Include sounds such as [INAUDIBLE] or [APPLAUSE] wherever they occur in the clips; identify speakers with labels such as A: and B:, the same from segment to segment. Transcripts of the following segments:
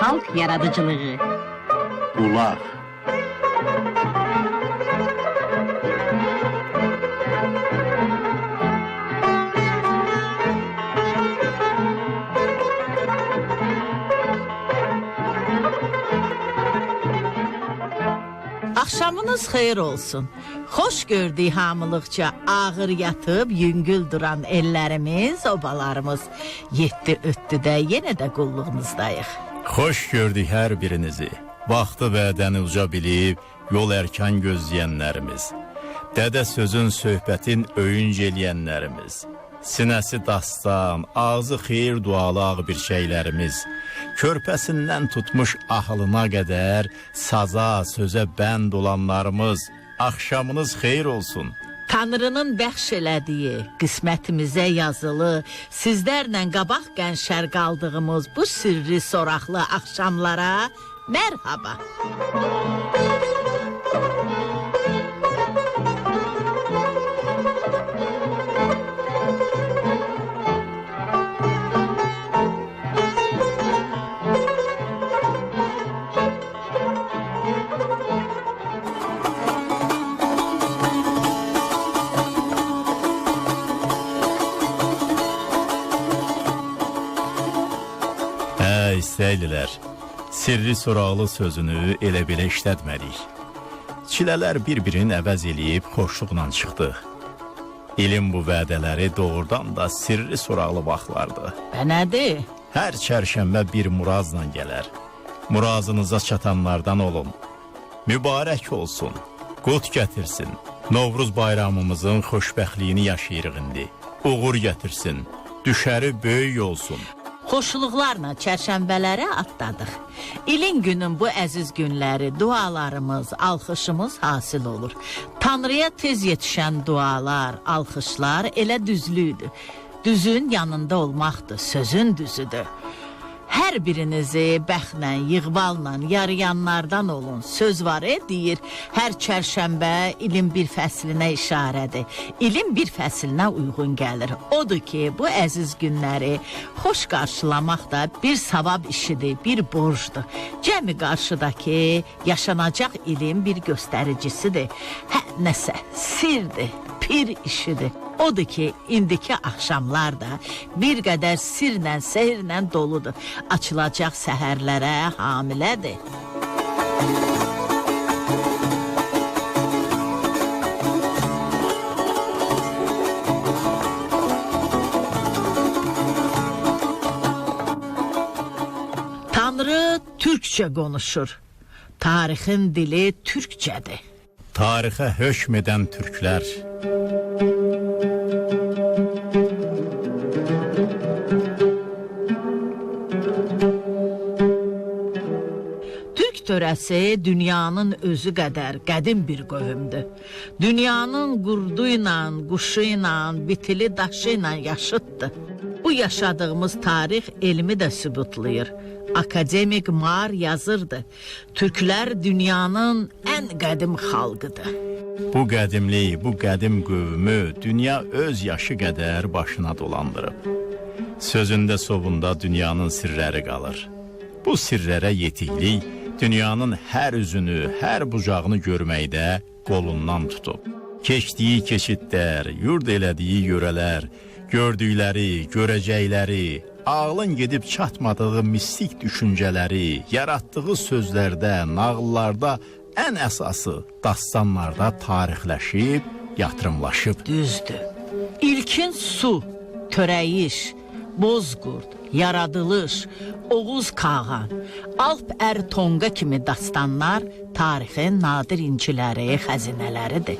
A: Halk
B: Axşamınız xeyir olsun. Xoş gördük hamılıqca ağır yatıb yüngül duran ellərimiz, obalarımız. Yetdi ötdüdə yenə də qulluğunuzdayıq.
C: Xoş gördük hər birinizi. Vaxtı vədəni uca bilib, yol erkən gözləyənlərimiz. Dədə sözün söhbətin öyünc eləyənlərimiz. Sinəsi dastan, ağzı xeyir dualı ağ bir şeylərimiz. Körpəsindən tutmuş ahılına qədər saza, sözə bənd olanlarımız. Axşamınız xeyir olsun.
B: Tanrının bəxş elədiyi, qismətimizə yazılı, sizlərlə qabaq qənşər qaldığımız bu sirri soraqlı axşamlara mərhaba.
C: Hə, istəylilər. Sirri soraqlı sözünü elə belə işlətmədik. Çilələr bir-birini əvəz eləyib xoşluqla çıxdı. İlim bu vədələri doğrudan da sirri soraqlı vaxtlardı.
B: Və nədir?
C: Hər çərşənbə bir murazla gələr. Murazınıza çatanlardan olun. Mübarək olsun. Qut gətirsin. Novruz bayramımızın xoşbəxtliyini yaşayırıq indi. Uğur gətirsin. Düşəri böyük olsun.
B: Xoşluqlarla çərşənbələrə atladıq. İlin günün bu əziz günləri dualarımız, alxışımız hasil olur. Tanrıya tez yetişən dualar, alxışlar elə düzlüdür. Düzün yanında olmaqdır, sözün düzüdür. Hər birinizi bəxtlə, yığballa yarayanlardan olun. Söz var e, deyir. Hər çərşənbə ilin bir fəslinə işarədir. İlin bir fəslinə uyğun gəlir. Odur ki, bu əziz günləri xoş qarşılamaq da bir savab işidir, bir borcdur. Cəmi qarşıdakı yaşanacaq ilin bir göstəricisidir. Hə, nəsə, sirdir, pir işidir. Odur ki, indiki axşamlar da bir qədər sirlə, sehirlə doludur. Açılacaq səhərlərə hamilədir. Tanrı türkçə konuşur. Tarixin dili türkçədir.
C: Tarixə hökm edən türklər
B: Törəsi dünyanın özü qədər qədim bir qövmdür. Dünyanın qurdu ilə, quşu ilə, bitili daşı ilə yaşıddır. Bu yaşadığımız tarix elmi də sübutlayır. Akademik Mar yazırdı. Türklər dünyanın ən qədim xalqıdır.
C: bu qədimlik, bu qədim qövmü dünya öz yaşı qədər başına dolandırıb. Sözündə sovunda dünyanın sirləri qalır. Bu sirrərə yetiklik dünyanın hər üzünü, hər bucağını görməkdə qolundan tutub. Keçdiyi keçidlər, yurd elədiyi yörələr, gördükləri, görəcəkləri, ağlın gedib çatmadığı mistik düşüncələri, yaratdığı sözlərdə, nağıllarda, ən əsası dastanlarda tarixləşib, yatırımlaşıb.
B: Düzdür. İlkin su, törəyiş, bozqurd, yaradılış, Oğuz Kağan, Alp Ər Tonqa kimi dastanlar tarixin nadir inciləri, xəzinələridir.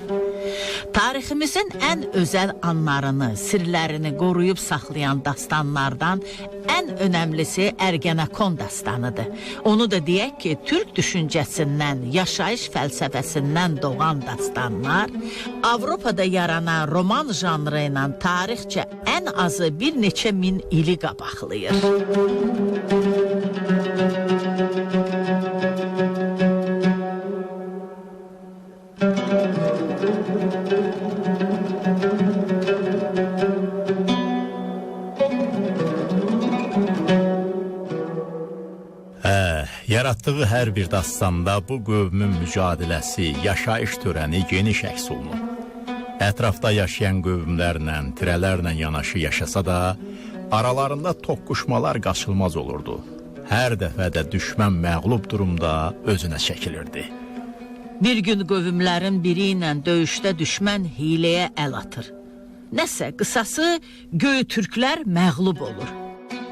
B: Tariximizin ən özəl anlarını, sirlərini qoruyub saxlayan dastanlardan önemlisi Ergenekon dastanıdır. Onu da diyek ki Türk düşüncesinden, yaşayış felsefesinden doğan dastanlar Avropada yaranan roman janrı ilə tarixçə en azı bir neçə min ili qabaqlayır.
C: Yaratdığı hər bir dastanda bu qövmün mücadiləsi, yaşayış törəni geniş əks olunur. Ətrafda yaşayan qövmlərlə, tirələrlə yanaşı yaşasa da, aralarında toqquşmalar qaçılmaz olurdu. Hər dəfə də düşmən məğlub durumda özünə çəkilirdi.
B: Bir gün qövmlərin biri ilə döyüşdə düşmən hiləyə əl atır. Nəsə, qısası Göytürklər məğlub olur.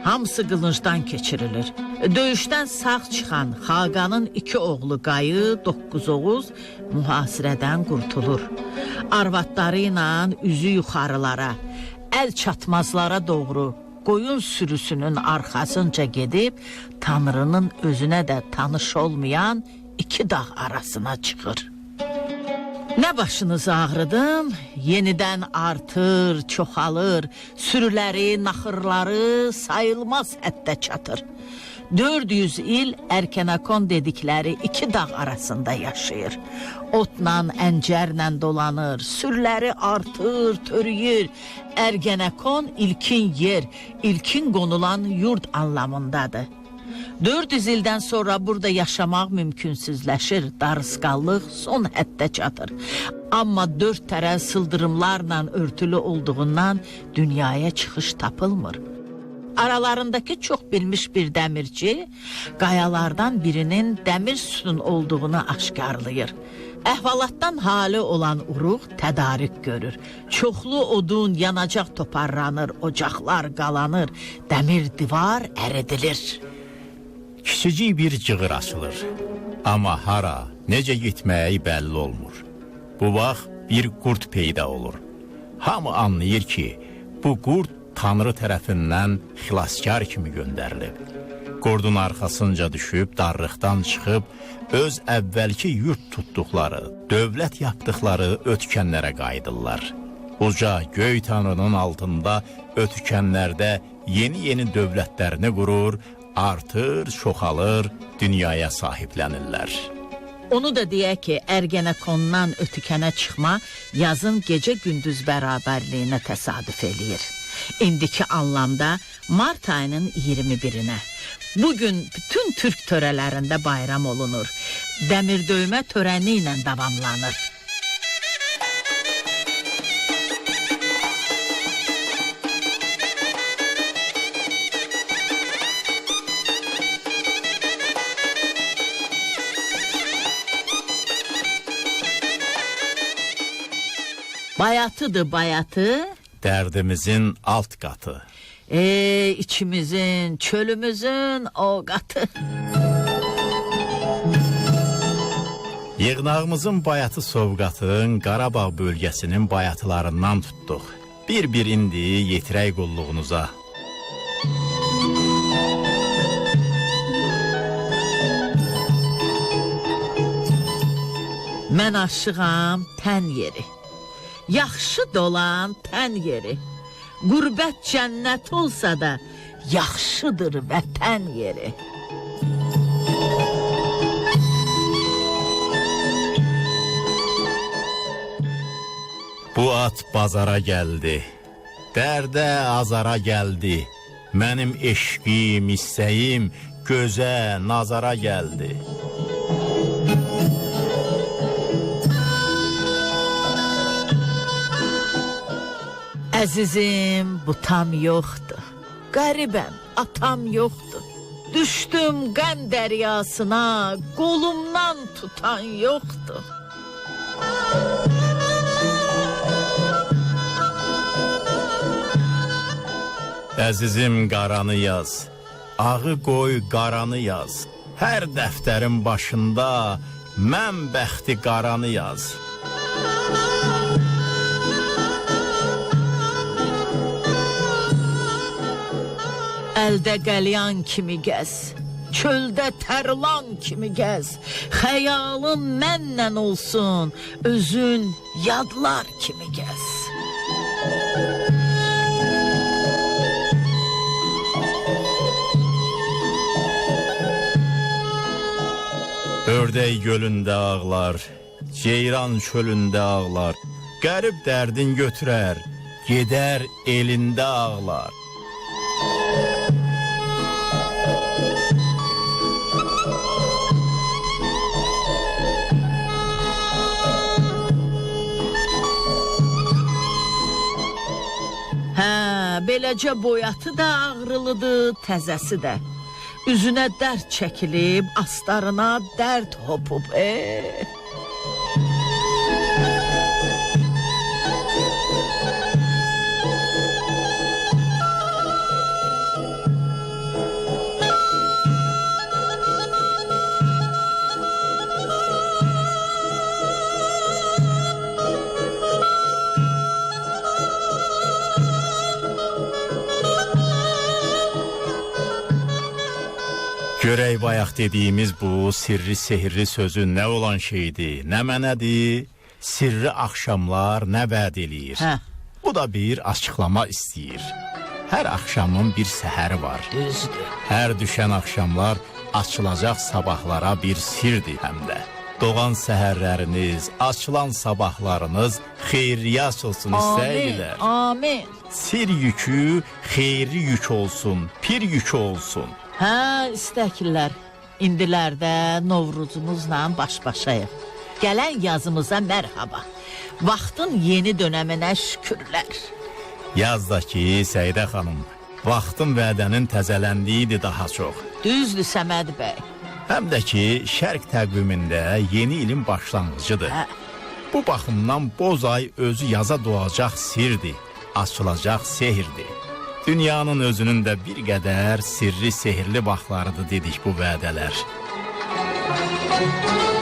B: Hamısı qılıncdan keçirilir. Döyüşdən sağ çıxan Xaqanın iki oğlu Qayı, 9 Oğuz mühasirədən qurtulur. Arvadları ilə üzü yuxarılara, əl çatmazlara doğru qoyun sürüsünün arxasınca gedib Tanrının özünə də tanış olmayan iki dağ arasına çıxır. Nə başınızı ağrıdım, yenidən artır, çoxalır, sürüləri, naxırları sayılmaz həddə çatır. 400 il Erkenakon dedikləri iki dağ arasında yaşayır. Otla, əncərlə dolanır, sürüləri artır, törüyür. Ergenekon ilkin yer, ilkin qonulan yurt anlamındadır. 400 ildən sonra burada yaşamaq mümkünsüzləşir, darısqallıq son həddə çatır. Amma dörd tərəf sıldırımlarla örtülü olduğundan dünyaya çıxış tapılmır. Aralarındakı çox bilmiş bir dəmirçi qayalardan birinin dəmir sütun olduğunu aşkarlayır. Əhvalatdan hali olan uruq tədarik görür. Çoxlu odun, yanacaq toparlanır, ocaqlar qalanır, dəmir divar əridilir.
C: Kiçicik bir cığır açılır. Amma hara, necə getməyi bəlli olmur. Bu vaxt bir qurd peyda olur. Hamı anlayır ki, bu qurd Tanrı tərəfindən xilaskar kimi göndərilib. Qurdun arxasınca düşüb, darlıqdan çıxıb, öz əvvəlki yurt tutduqları, dövlət yapdıqları ötkənlərə qayıdırlar. Uca göy tanrının altında ötkənlərdə yeni-yeni dövlətlərini qurur, artır, çoxalır, dünyaya sahiblənirlər.
B: Onu da deyək ki, Ergenekondan ötükənə çıxma yazın gecə-gündüz bərabərliyinə təsadüf eləyir. İndiki anlamda mart ayının 21-nə. Bugün bütün Türk törələrində bayram olunur. Dəmir döymə törəni ilə davamlanır. Bayatıdır bayatı.
C: Dərdimizin alt qatı.
B: Ey içimizin, çölümüzün o qatı.
C: Yığnağımızın bayatı Sovqatın Qarabağ bölgəsinin bayatılarından tutduq. Bir-bir indi yetirək qulluğunuza.
B: Mən aşığam tən yeri. Yaxşı dolan tən yeri. Qurbət cənnət olsa da yaxşıdır vətən yeri.
C: Bu at bazara gəldi. Dərdə azara gəldi. Mənim eşqim, istəyim gözə, nazara gəldi.
B: Əzizim, bu tam yoxdur. Qəribəm, atam yoxdur. Düşdüm qən dəryasına, qolumdan tutan yoxdur.
C: Əzizim qaranı yaz. Ağı qoy qaranı yaz. Hər dəftərin başında mən bəxti qaranı yaz.
B: Əldə qəlyan kimi gəz. Çöldə tərlan kimi gəz. Xəyalın mənlə olsun. Özün yadlar kimi gəz.
C: Ördək gölündə ağlar, ceyran çölündə ağlar. Qərib dərdin götürər, gedər elində ağlar.
B: Beləcə boyatı da ağrılıdır, təzəsi də. Üzünə dərd çəkilib, astarına dərd hopub. E.
C: Görək bayaq dediyimiz bu sirri sehirli sözün nə olan şeydir, nə mənədir? Sirri axşamlar nə vəd eləyir?
B: Hə.
C: Bu da bir açıqlama istəyir. Hər axşamın bir səhəri var.
B: Düzdür.
C: Hər düşən axşamlar açılacaq sabahlara bir sirdir həm də. Doğan səhərləriniz, açılan sabahlarınız xeyirliyə olsun
B: Amin.
C: istəyirlər.
B: Amin.
C: Sir yükü xeyirli yük olsun, pir yükü olsun.
B: Hə, istəklər. İndilərdə Novruzumuzla baş-başayıq. Gələn yazımıza mərhaba. Vaxtın yeni dönəminə şükürlər.
C: Yazdakı Səidə xanım, vaxtın vədənin təzələndiyidir daha çox.
B: Düzdür Səməd bəy.
C: Həm də ki, şərq təqvimində yeni ilin başlanğıcıdır.
B: Hə.
C: Bu baxımdan boz ay özü yaza doğacaq sirdir, açılacaq sehirdir. Dünyanın özünün də bir qədər sirri sehirli vaxtlarıdır dedik bu vədələr.
B: Deyir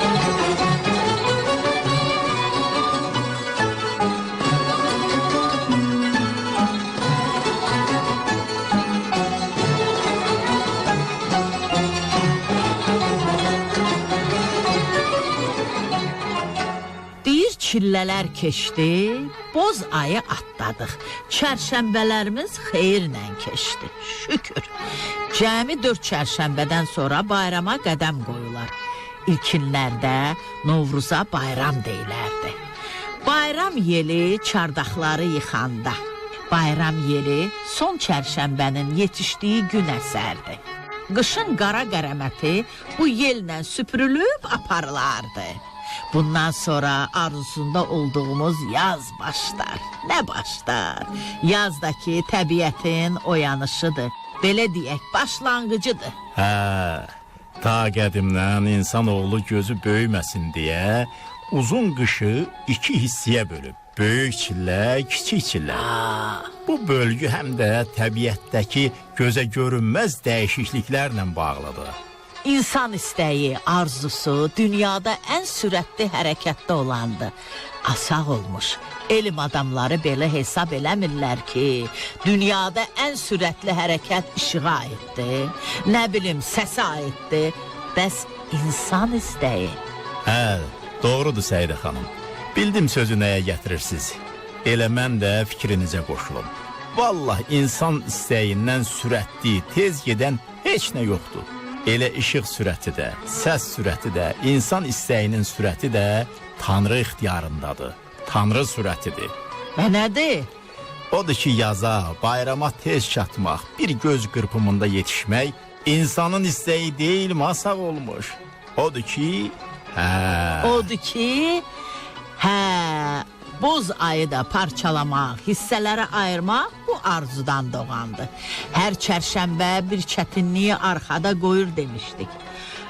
B: çillələr keçdi, boz ayı atladıq. Çərşənbələrimiz xeyirlə keçdi. Şükür. Cəmi 4 çərşənbədən sonra bayrama qədəm qoyular. İlkinlərdə Novruza bayram deyilərdi. Bayram yeli çardaqları yıxanda. Bayram yeli son çərşənbənin yetişdiyi gün əsərdi. Qışın qara qərəməti bu yellə süpürülüb aparılardı. Bundan sonra arzusunda olduğumuz yaz başlar. Nə başlar? Yazdakı təbiətin oyanışıdır. Belə deyək, başlanğıcıdır.
C: Hə, ta qədimdən insanoğlu gözü böyüməsin deyə uzun qışı iki hissəyə bölüb. Böyük çillə, kiçik çillə. Bu bölgü həm də təbiətdəki gözə görünməz dəyişikliklərlə bağlıdır.
B: İnsan istəyi, arzusu dünyada ən sürətli hərəkətdə olandı. Asaq olmuş. Elm adamları belə hesab eləmirlər ki, dünyada ən sürətli hərəkət işığa aiddir. Nə bilim, səsə aiddir. Bəs insan istəyi
C: Hə, doğrudur Səidə xanım. Bildim sözü nəyə gətirirsiniz. Elə mən də fikrinizə qoşulum. Vallah insan istəyindən sürətli, tez gedən heç nə yoxdur. Elə işıq sürəti də, səs sürəti də, insan istəyinin sürəti də Tanrı ixtiyarındadır. Tanrı sürətidir.
B: və nədir?
C: Odur ki, yaza, bayrama tez çatmaq, bir göz qırpımında yetişmək insanın istəyi deyil, masaq olmuş. Odur ki, hə,
B: Odur ki, hə, boz ayı da parçalamaq, hissələrə ayırmaq bu arzudan doğandı. Hər çərşənbə bir çətinliyi arxada qoyur demişdik.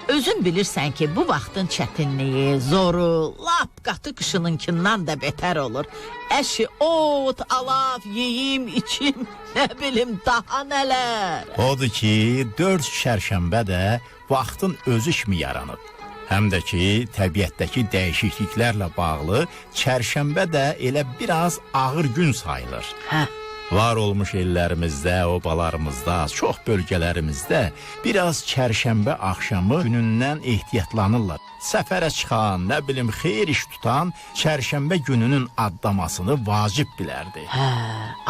B: Özün bilirsən ki, bu vaxtın çətinliyi, zoru, lap qatı qışınınkindən də betər olur. Əşi, ot, alav, yeyim, içim, [LAUGHS] nə bilim daha nələr.
C: Odur ki, dörd çərşənbə də vaxtın özü kimi yaranıb. Həm də ki, təbiətdəki dəyişikliklərlə bağlı çərşənbə də elə biraz ağır gün sayılır.
B: Hə,
C: Var olmuş ellərimizdə, obalarımızda, çox bölgələrimizdə biraz çərşənbə axşamı günündən ehtiyatlanırlar. Səfərə çıxan, nə bilim, xeyir iş tutan çərşənbə gününün adlamasını vacib bilərdi.
B: Hə,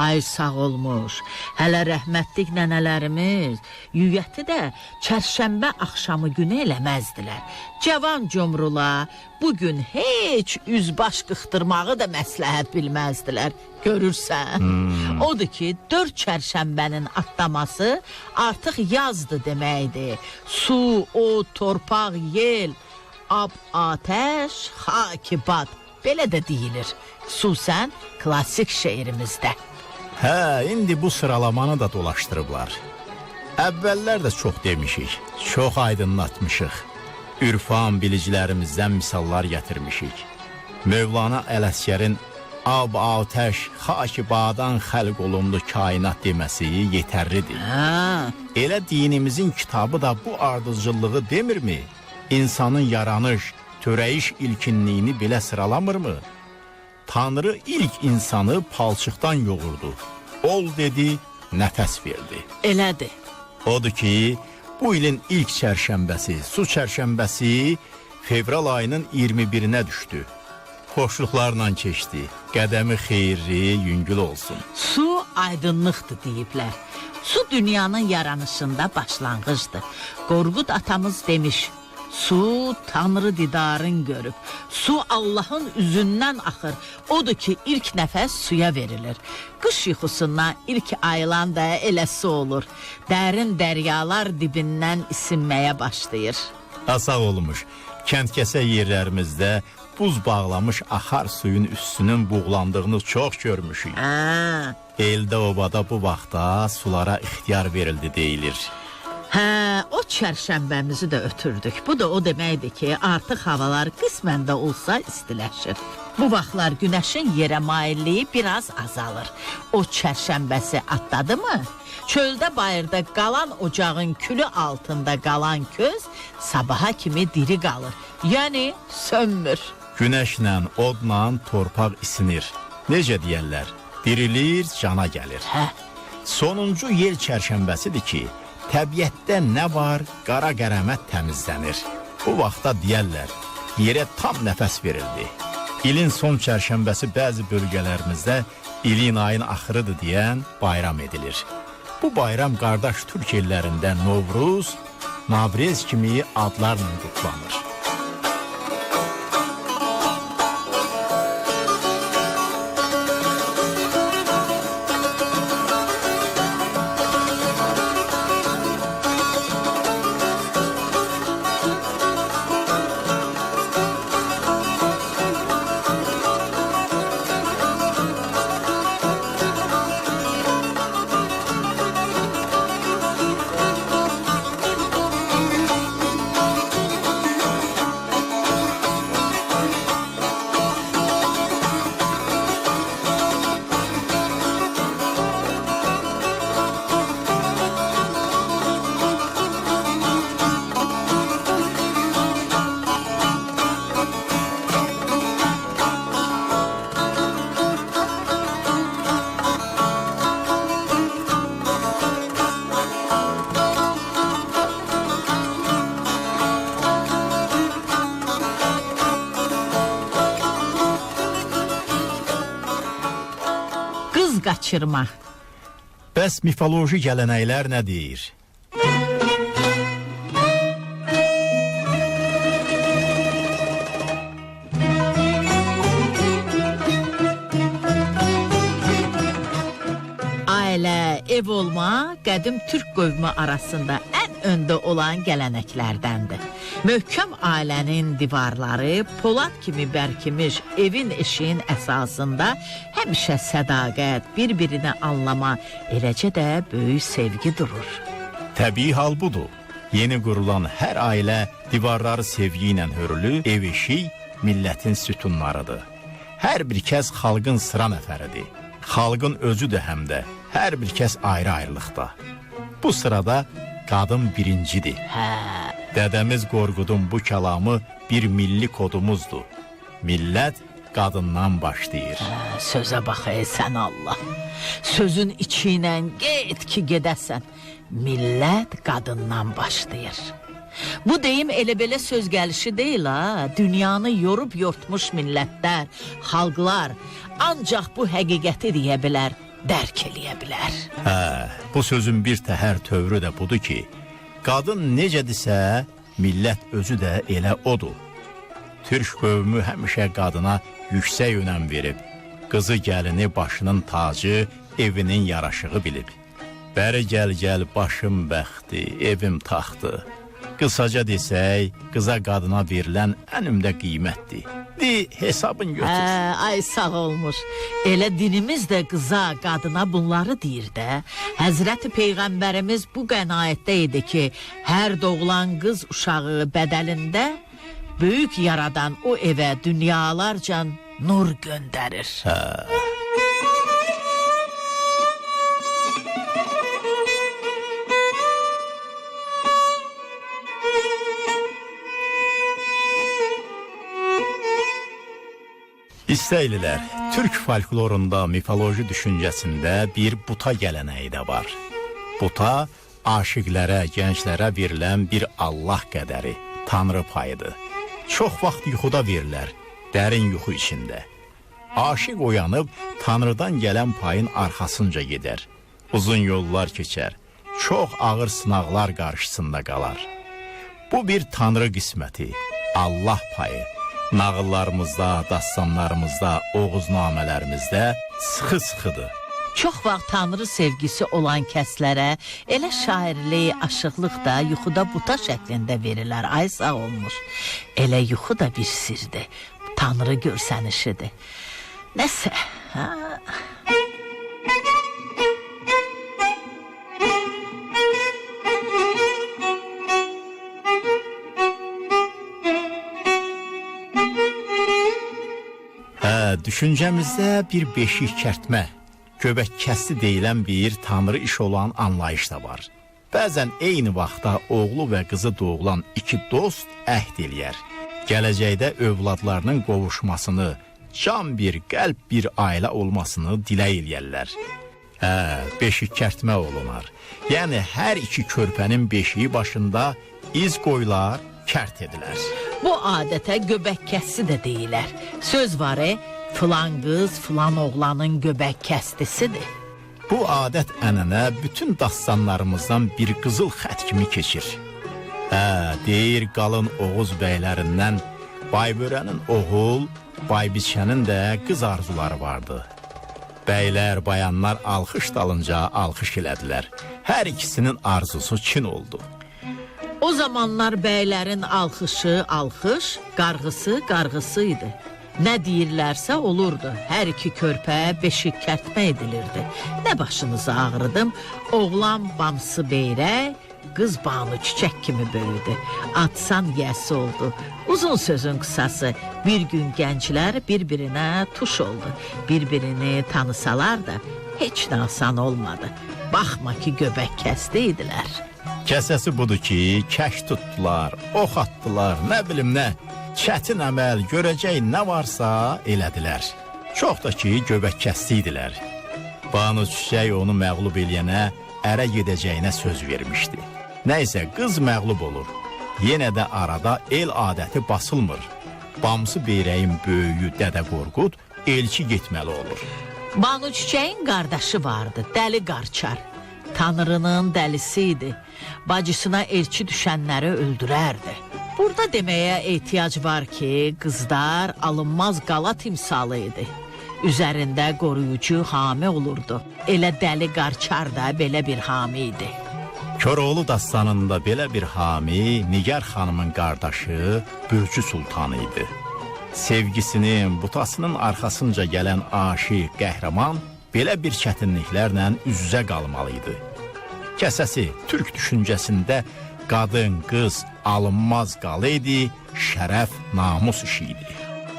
B: ay sağ olmuş. Hələ rəhmətlik nənələrimiz yüyəti də çərşənbə axşamı günü eləməzdilər. Cavan cumrula bu gün heç üzbaş qıxdırmağı da məsləhət bilməzdilər. Görürsən? Hmm. Odur ki, dörd çərşənbənin atlaması artıq yazdı deməkdir. Su, o, torpaq, yel, ab, atəş, hakibad belə də deyilir. Xüsusən klassik şeirimizdə.
C: Hə, indi bu sıralamanı da dolaşdırıblar. Əvvəllər də çox demişik, çox aydınlatmışıq. Ürfan bilicilərimizdən misallar gətirmişik. Mövlana Ələsgərin ab atəş, xakibadan xəlq olundu kainat deməsi yetərlidir.
B: Hə,
C: Elə dinimizin kitabı da bu ardıcıllığı demirmi? İnsanın yaranış, törəyiş ilkinliyini belə sıralamırmı? Tanrı ilk insanı palçıqdan yoğurdu. Ol dedi, nəfəs verdi.
B: elədir.
C: Odur ki, bu ilin ilk çərşənbəsi, su çərşənbəsi fevral ayının 21-nə düşdü. Xoşluqlarla keçdi. Qədəmi xeyirli, yüngül olsun.
B: Su aydınlıqdır deyiblər. Su dünyanın yaranışında başlanğıcdır. Qorqud atamız demiş: Su Tanrı didarın görüb. Su Allahın üzündən axır. Odur ki, ilk nəfəs suya verilir. Qış yuxusundan ilk ayılan da elə su olur. Dərin dəryalar dibindən isinməyə başlayır.
C: Asaq olmuş. Kəndkəsə yerlərimizdə buz bağlamış axar suyun üstünün buğlandığını çox görmüşük.
B: Hə.
C: Eldə obada bu vaxtda sulara ixtiyar verildi deyilir.
B: Hə, o çərşənbəmizi də ötürdük. Bu da o deməkdir ki, artıq havalar qismən də olsa istiləşir. Bu vaxtlar günəşin yerə mailliyi biraz azalır. O çərşənbəsi atladı mı? Çöldə bayırda qalan ocağın külü altında qalan köz sabaha kimi diri qalır. Yəni sönmür.
C: Günəşlə, odla torpaq isinir. Necə deyərlər? Dirilir, cana gəlir.
B: Hə,
C: Sonuncu yel çərşənbəsidir ki, təbiətdə nə var, qara qərəmət təmizlənir. Bu vaxtda deyərlər, yerə tam nəfəs verildi. İlin son çərşənbəsi bəzi bölgələrimizdə ilin ayın axırıdır deyən bayram edilir. Bu bayram qardaş türk ellərində Novruz, Navrez kimi adlarla qutlanır.
B: Qaçırma.
C: Bəs mifoloji gələnəklər nə deyir?
B: Ailə, ev olma qədim türk qövmü arasında ən öndə olan gələnəklərdəndir. Möhkəm ailənin divarları polad kimi bərkimiş evin eşiyin əsasında həmişə sədaqət, bir-birini anlama, eləcə də böyük sevgi durur.
C: Təbii hal budur. Yeni qurulan hər ailə divarları sevgi ilə hörülü, ev eşik millətin sütunlarıdır. Hər bir kəs xalqın sıra nəfəridir. Xalqın özü də həm də hər bir kəs ayrı-ayrılıqda. Bu sırada qadın birincidir.
B: Hə,
C: Dədəmiz Qorqudun bu kəlamı bir milli kodumuzdur. Millət qadından başlayır.
B: hə, sözə bax ey sən Allah. Sözün içi ilə get ki gedəsən. Millət qadından başlayır. Bu deyim elə belə söz gəlişi deyil ha. Dünyanı yorub yortmuş millətlər, xalqlar ancaq bu həqiqəti deyə bilər, dərk eləyə bilər.
C: Hə, bu sözün bir təhər tövrü də budur ki, qadın necədirsə, millət özü də elə odur. Türk qövmü həmişə qadına yüksək önəm verib. Qızı gəlini başının tacı, evinin yaraşığı bilib. Bəri gəl gəl başım bəxti, evim taxtı. Qısaca desək, qıza qadına verilən ən ümdə qiymətdir. Di, hesabın götür.
B: Hə, ay sağ olmuş. Elə dinimiz də qıza, qadına bunları deyir də. Həzrəti Peyğəmbərimiz bu qənaətdə idi ki, hər doğulan qız uşağı bədəlində böyük yaradan o evə dünyalarca nur göndərir.
C: İstəylilər, Türk folklorunda, mifoloji düşüncəsində bir buta gələnəyi də var. Buta aşiqlərə, gənclərə verilən bir Allah qədəri, tanrı payıdır. Çox vaxt yuxuda verilər, dərin yuxu içində. Aşiq oyanıb tanrıdan gələn payın arxasınca gedər. Uzun yollar keçər. Çox ağır sınaqlar qarşısında qalar. Bu bir tanrı qisməti, Allah payı. Nağıllarımızda, dastanlarımızda, oğuznamələrimizdə sıxı-sıxıdır.
B: Çox vaxt tanrı sevgisi olan kəslərə elə şairlik, aşıqlıq da yuxuda buta şəklində verilər. Ay sağ olmuş. Elə yuxu da bir sirdir. Tanrı görsənişidir. Nəsə? Hə,
C: düşüncəmizdə bir beşik kərtmə, göbək kəsti deyilən bir tanrı iş olan anlayış da var. Bəzən eyni vaxtda oğlu və qızı doğulan iki dost əhd eləyər. Gələcəkdə övladlarının qovuşmasını, can bir, qəlb bir ailə olmasını dilə eləyərlər. Hə, beşik kərtmə olunar. Yəni hər iki körpənin beşiyi başında iz qoyular, kərt edilər.
B: Bu adətə göbək kəssi də deyilər. Söz var, e, filan qız filan oğlanın göbək kəstisidir.
C: Bu adət ənənə bütün dastanlarımızdan bir qızıl xət kimi keçir. Hə, deyir qalın Oğuz bəylərindən Baybörənin oğul, Baybiçənin də qız arzuları vardı. Bəylər, bayanlar alxış dalınca alxış elədilər. Hər ikisinin arzusu Çin oldu.
B: O zamanlar bəylərin alxışı alxış, qarğısı qarğısı idi. Nə deyirlərsə olurdu. Hər iki körpə beşik kərtmə edilirdi. Nə başınızı ağrıdım, oğlan bamsı beyrək, qız banu çiçək kimi böyüdü. Atsan yəsi oldu. Uzun sözün qısası, bir gün gənclər bir-birinə tuş oldu. Bir-birini tanısalar da heç nə asan olmadı. Baxma ki, göbək kəsdi idilər.
C: Kəsəsi ki, kəş tutdular, ox atdılar, nə bilim nə. Çətin əməl görəcək nə varsa elədilər. Çox da ki, göbək kəsdilər. Banu Çiçək onu məğlub eləyənə ərə gedəcəyinə söz vermişdi. Nəysə qız məğlub olur. Yenə də arada el adəti basılmır. Bamsı beyrəyin böyüyü Dədə Qorqud elçi getməli olur.
B: Banu Çiçəyin qardaşı vardı, Dəli Qarçar. Tanrının dəlisi idi. Bacısına elçi düşənləri öldürərdi. Burada deməyə ehtiyac var ki, qızlar alınmaz qala timsalı idi. Üzərində qoruyucu hami olurdu. Elə Dəli Qarçar da belə bir hami idi.
C: Koroğlu dastanında belə bir hami Nigar xanımın qardaşı Bürcü Sultan idi. Sevgisinin, butasının arxasınca gələn aşiq qəhrəman belə bir çətinliklərlə üz-üzə qalmalı idi. Kəsəsi türk düşüncəsində qadın, qız alınmaz qalı idi, şərəf, namus işi idi.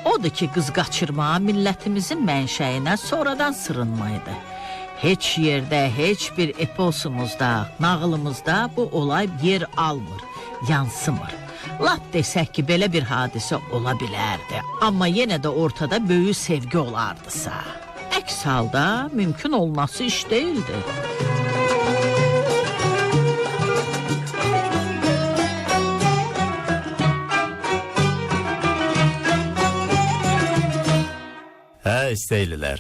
B: Odur ki, qız qaçırma millətimizin mənşəyinə sonradan sırınmaydı. Heç yerdə, heç bir eposumuzda, nağılımızda bu olay yer almır, yansımır. Lap desək ki, belə bir hadisə ola bilərdi. Amma yenə də ortada böyük sevgi olardısa. Əks halda mümkün olması iş değildi.
C: Hə, istəylilər.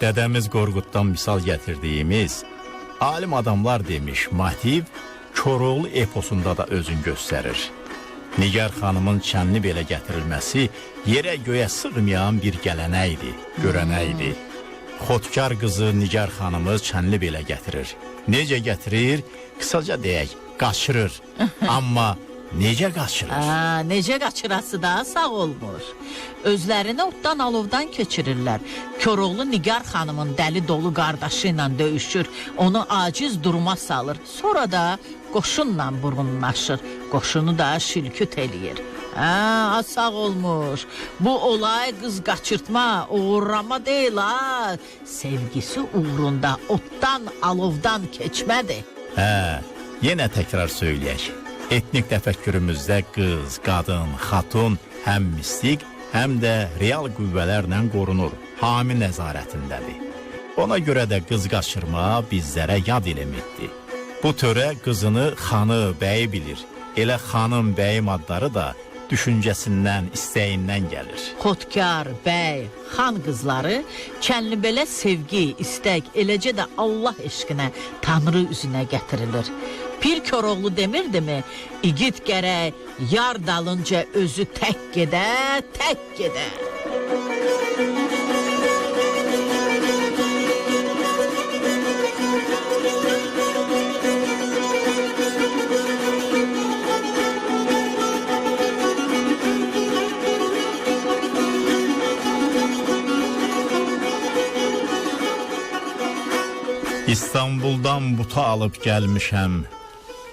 C: Dədəmiz Qorquddan misal gətirdiyimiz alim adamlar demiş, motiv Koroğlu eposunda da özün göstərir. Nigar xanımın çənli belə gətirilməsi yerə göyə sığmayan bir gələnəkdir, görənəkdir. Xotkar qızı Nigar xanımı çənli belə gətirir. Necə gətirir? Qısaca deyək, qaçırır. [LAUGHS] Amma necə qaçırır?
B: Aa, necə qaçırası da sağ olmur. Özlərini otdan alovdan keçirirlər. Koroğlu Nigar xanımın dəli dolu qardaşı ilə döyüşür, onu aciz duruma salır. Sonra da qoşunla burunlaşır, qoşunu da şilküt eləyir. Hə, sağ olmuş. Bu olay qız qaçırtma, uğurlama deyil ha. Sevgisi uğrunda otdan, alovdan keçmədir.
C: Hə, yenə təkrar söyləyək. Etnik təfəkkürümüzdə qız, qadın, xatun həm mistik, həm də real qüvvələrlə qorunur, hami nəzarətindədir. Ona görə də qız qaçırma bizlərə yad elementdir. Bu törə qızını xanı, bəyi bilir. Elə xanım, bəyim adları da düşüncəsindən, istəyindən gəlir.
B: Xotkar, bəy, xan qızları Kənlibelə sevgi, istək, eləcə də Allah eşqinə Tanrı üzünə gətirilir. Pir Koroğlu demirdimi? İgid gərək yar dalınca özü tək gedə, tək gedə.
C: İstanbuldan buta alıb gəlmişəm.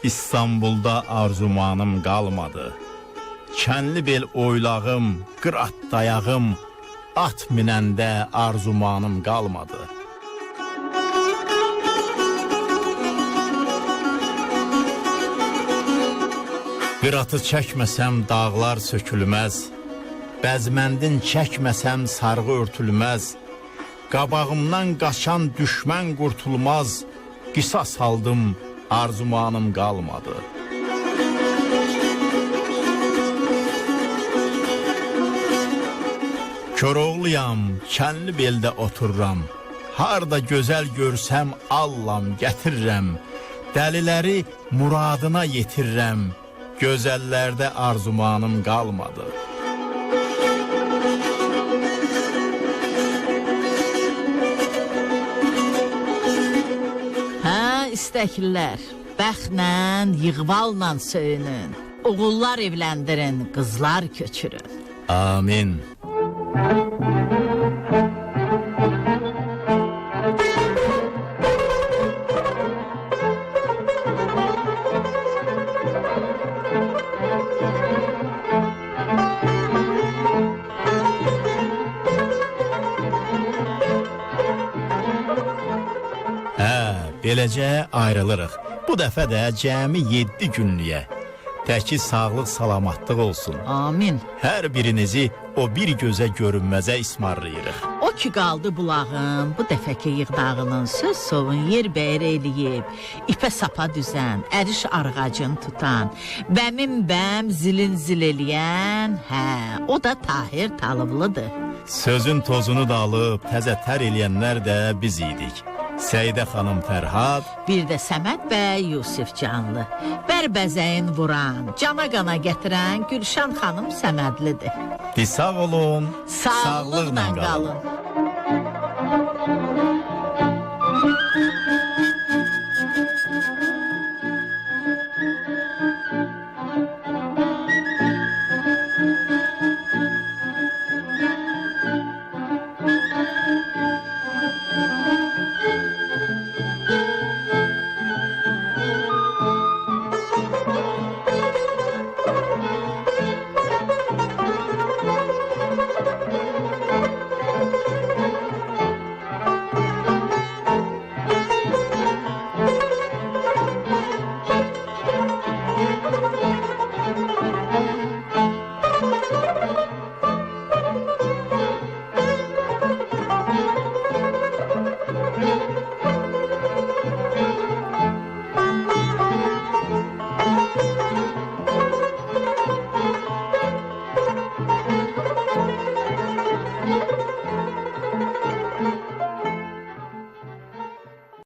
C: İstanbulda arzumanım qalmadı. Kənli bel oylağım, qırat dayağım, at minəndə arzumanım qalmadı. Qıratı çəkməsəm dağlar sökülməz. Bəzməndin çəkməsəm sarğı örtülməz. Qabağımdan qaçan düşmən qurtulmaz. Qisas aldım, arzumanım qalmadı. Koroğluyam, kənli beldə otururam. Harda gözəl görsəm allam gətirirəm. Dəliləri muradına yetirirəm. Gözəllərdə arzumanım qalmadı.
B: Hə, istəklilər, bəxtlə, yığvalla söyünün. Oğullar evləndirin, qızlar köçürün.
C: Amin. Beləcə ayrılırıq. Bu dəfə də cəmi 7 günlüyə. Təki sağlıq, salamatlıq olsun.
B: Amin.
C: Hər birinizi o bir gözə görünməzə ismarlayırıq.
B: O ki qaldı bulağın, bu dəfəki yığdağının söz sovun yer bəyər eləyib, ipə sapa düzən, əriş arğacını tutan, bəmin bəm zilin zil eləyən, hə, o da Tahir Talıblıdır.
C: Sözün tozunu da alıb təzə tər eləyənlər də biz idik. Səidə xanım Fərhad,
B: Bir də Səməd bəy Yusif Canlı. Bərbəzəyin vuran, cana qana gətirən Gülşən xanım Səmədlidir.
C: di sağ olun,
B: Sağlıqla qalın.